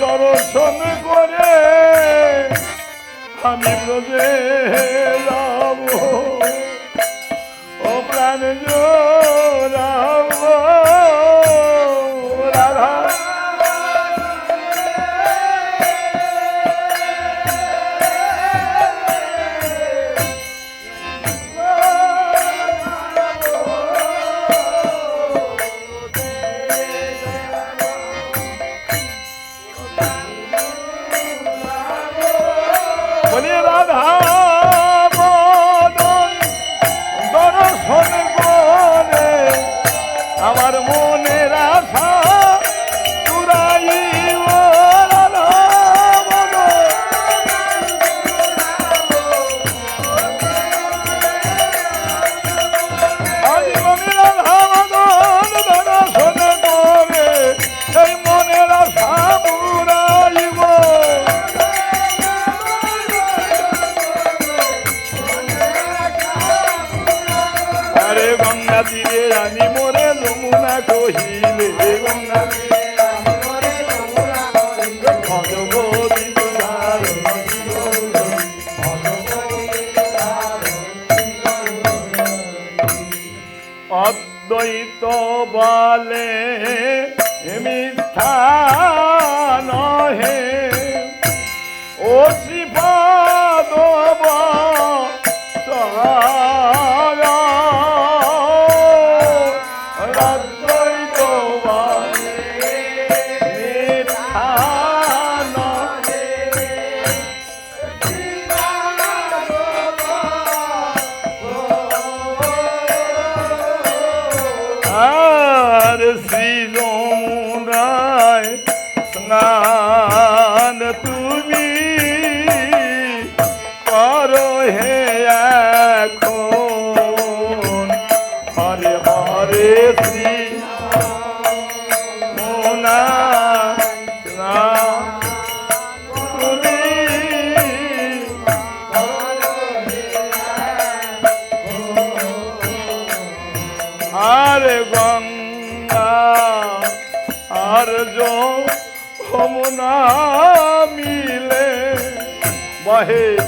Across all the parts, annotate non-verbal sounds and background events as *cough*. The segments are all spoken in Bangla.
দর্শন করে আমি ব্রজে যাব। ও প্রাণ রাম রহে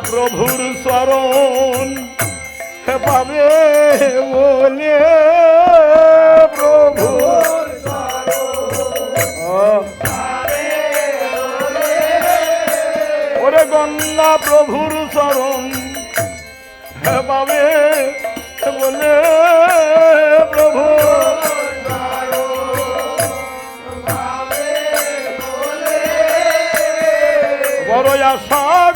প্রভুর স্মরণ। পাবে বলে প্রভু। ওরে গঙ্গা প্রভুর স্মরণ। পাবে বলে প্রভু। বড় আশা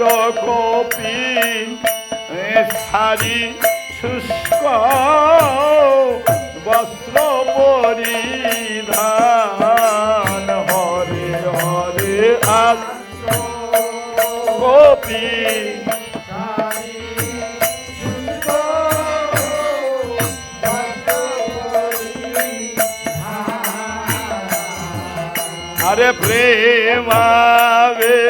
কপি শাড়ি শুষ্ক বস্ত্র পরিধান। হরে হরে আর কপি अरे प्रेमा वे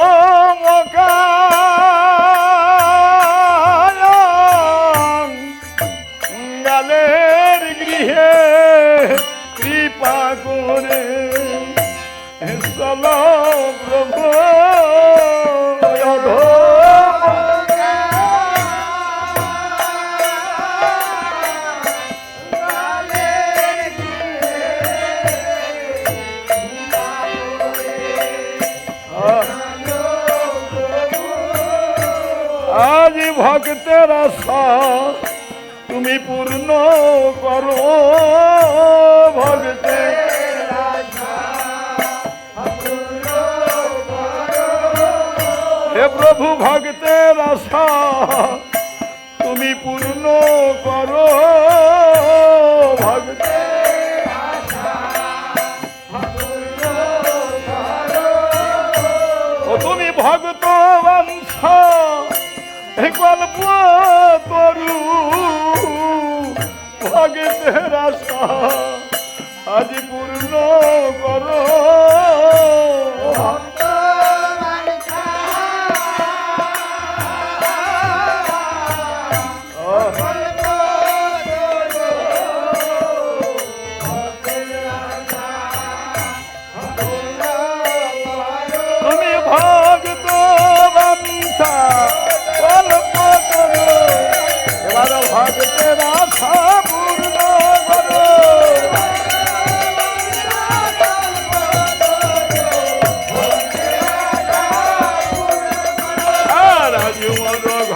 তুমি পূর্ণ করো ভগতে হে প্রভু ভক্তের আশা তুমি পূর্ণ করো। Oh. *laughs*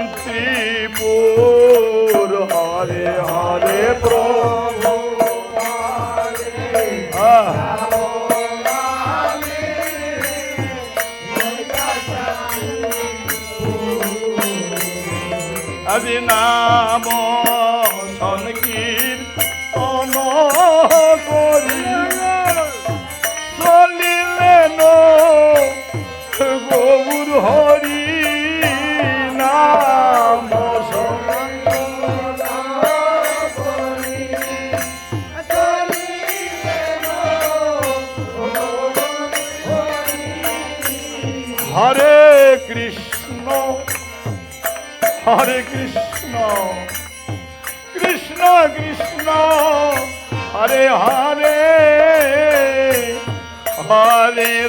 શાંતિપુર હરે હરે પ્રભુ અભિનામો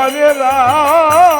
হরে রাম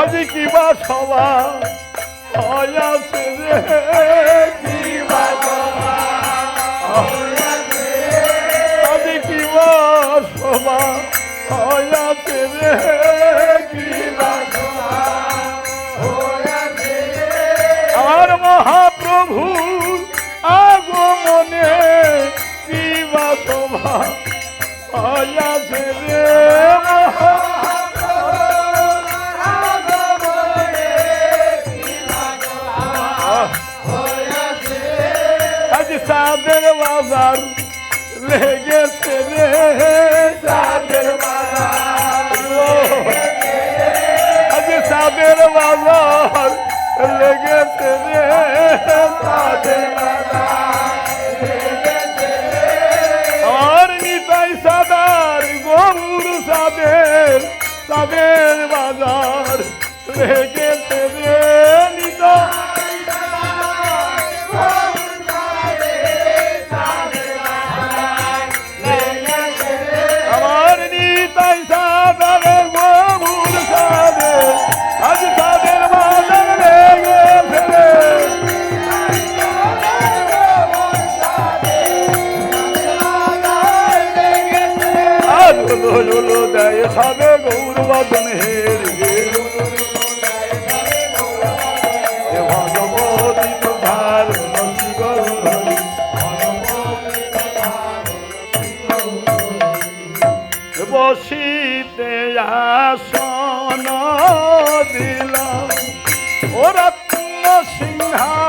আজি কিবা সভা হয় আছে রে? ডুবে গেছে সাদের বাজার লেগেছে রে সাদের আর সাদার গৌর সাদের সাদের বাজার বসিতে আসন দিলাম। ওরা সিংহা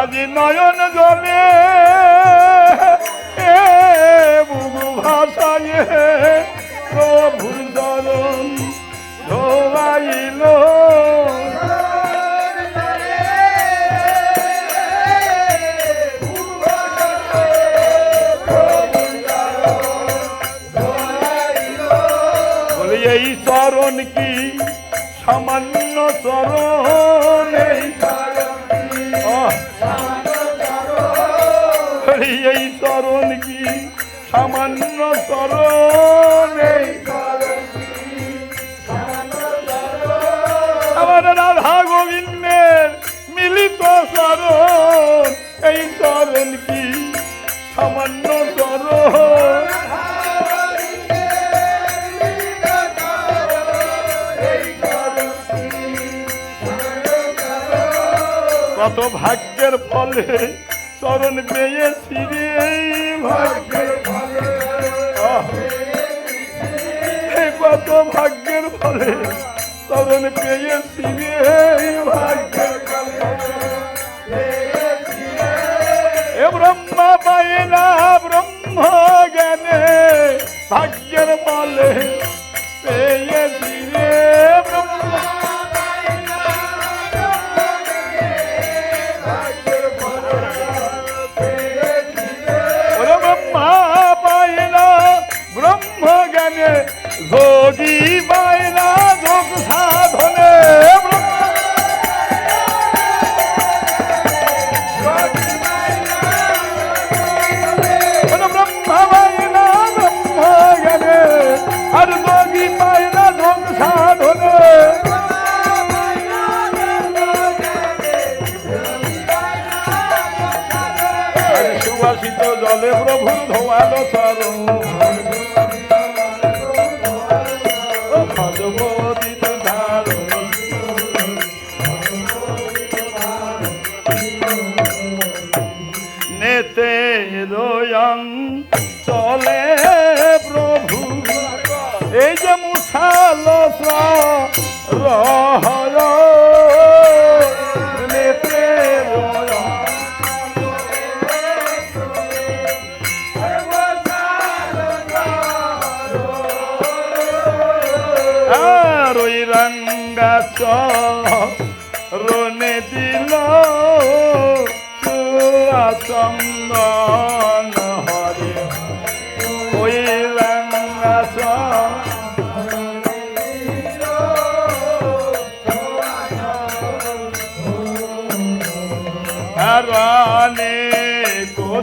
আজি নয়ন জলে এ বুবু ভাষায় প্রভুর চরণ ধোবাইল এই চরণ কি সামান্য চরণে কত ভাগ্যের ফলে চরণ পেয়েছি রে ভাগ্যের! কত ভাগ্যের ফলে চরণ পেয়েছি রে ভাগ্যের এ ব্রহ্মা পায় না ব্রহ্ম জ্ঞানে ভাগ্যের ফলে পেয়েছি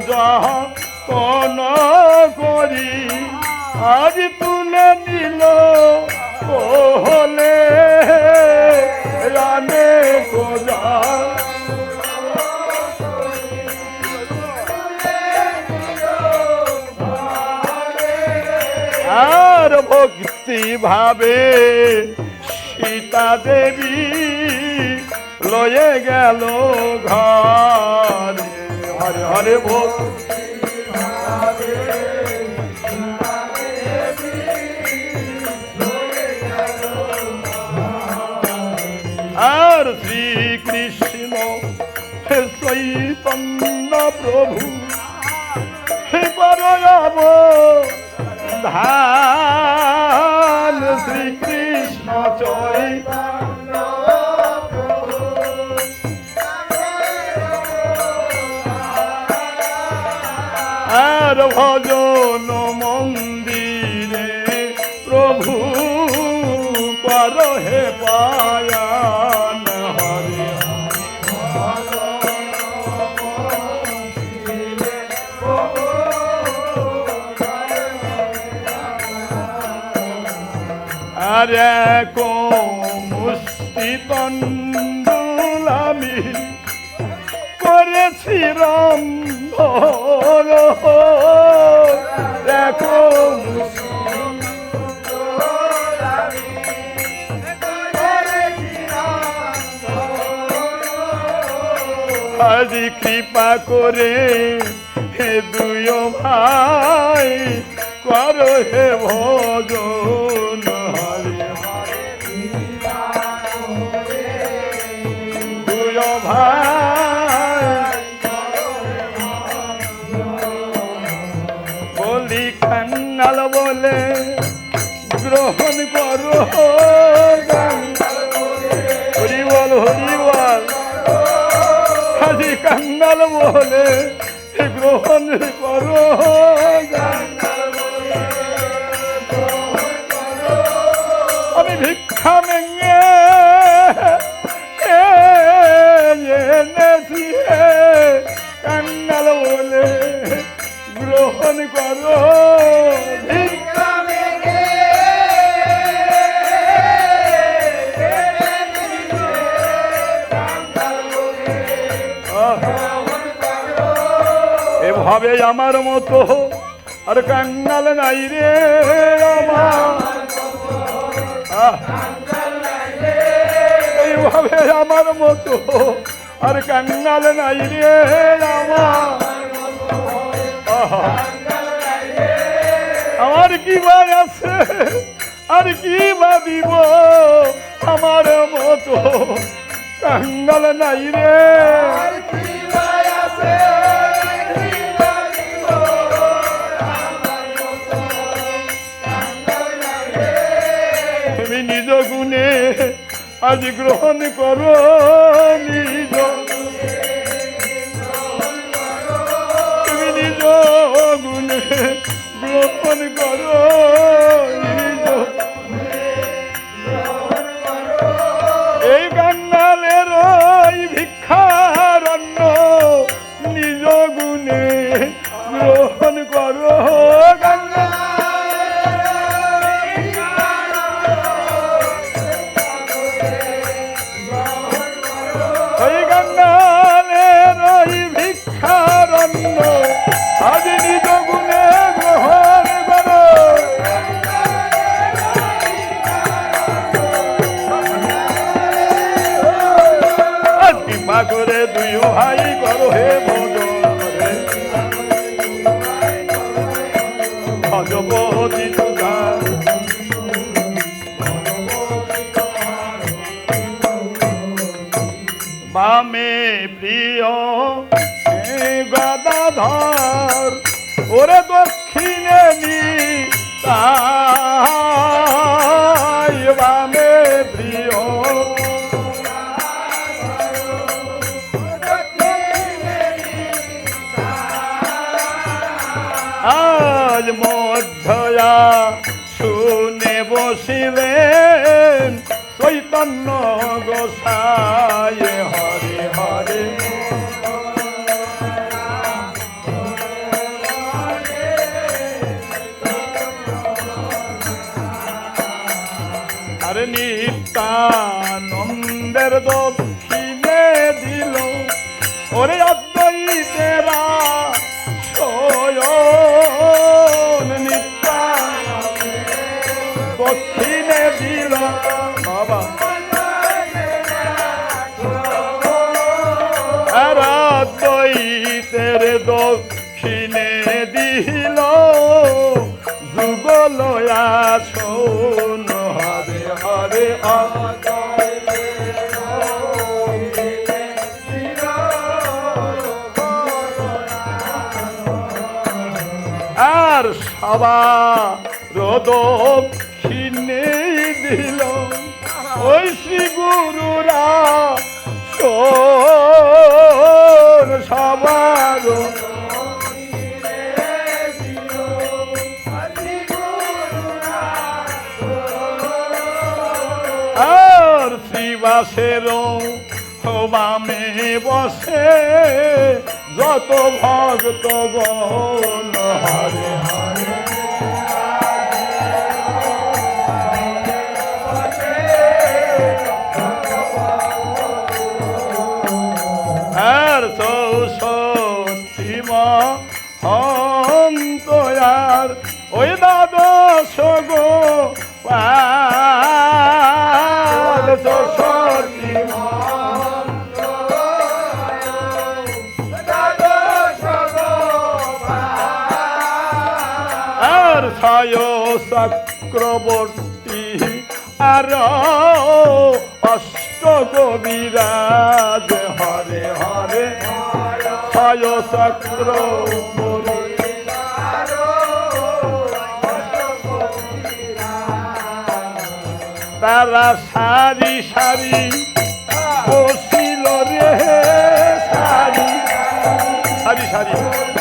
কোজহ কোন করি। আজ তুলে দিল কোহলে, রানে কোজা আর ভক্তি ভাবে সীতা দেবী লয়ে গেল ঘরে। হরে হরে ভক্তি আর শ্রীকৃষ্ণ চৈতন্য প্রভু পরব ধান শ্রীকৃষ্ণ চৈতন্য ভজন মন্দিরে প্রভু কর হে পায়ান হরে আরে কো মুষ্টি তন্ডুলামি করেছি রন্ধ দেখো আজি কৃপা করে হে দুয় ভাই কর হে ভজন। হরিবল হরি বল হাজি কান্নাল বলে গ্রহণ করো আমি এভাবে আমার মতো। আর কাঙ্গাল নাই রে এইভাবে আমার মতো। আর কাঙ্গাল নাই রে আমার। কি বা আছে? আর কি বা দিব? আমার মতো। কাঙ্গাল নাই রে। তুমি আজ গ্রহণ করো নিজ গদাধর ওরে দক্ষিণে নি বামে প্রিয়। আজ মধ্যয়া শুনে বসিলেন চৈতন্য গোসাই হরে। নিত্যানন্দের দক্ষিণে দিল। ওরে সবার দক্ষিণে দিল ওই শ্রী গুরুরা সবার আর শ্রীবাসের বামে বসে যত ভক্ত গণ হরে হরে। চক্রবর্তী, আর অষ্ট কবিরাজ হরে হরে, ছয় চক্রবর্তী তারা সারি সারি বসিল রে সারি সারি সারি।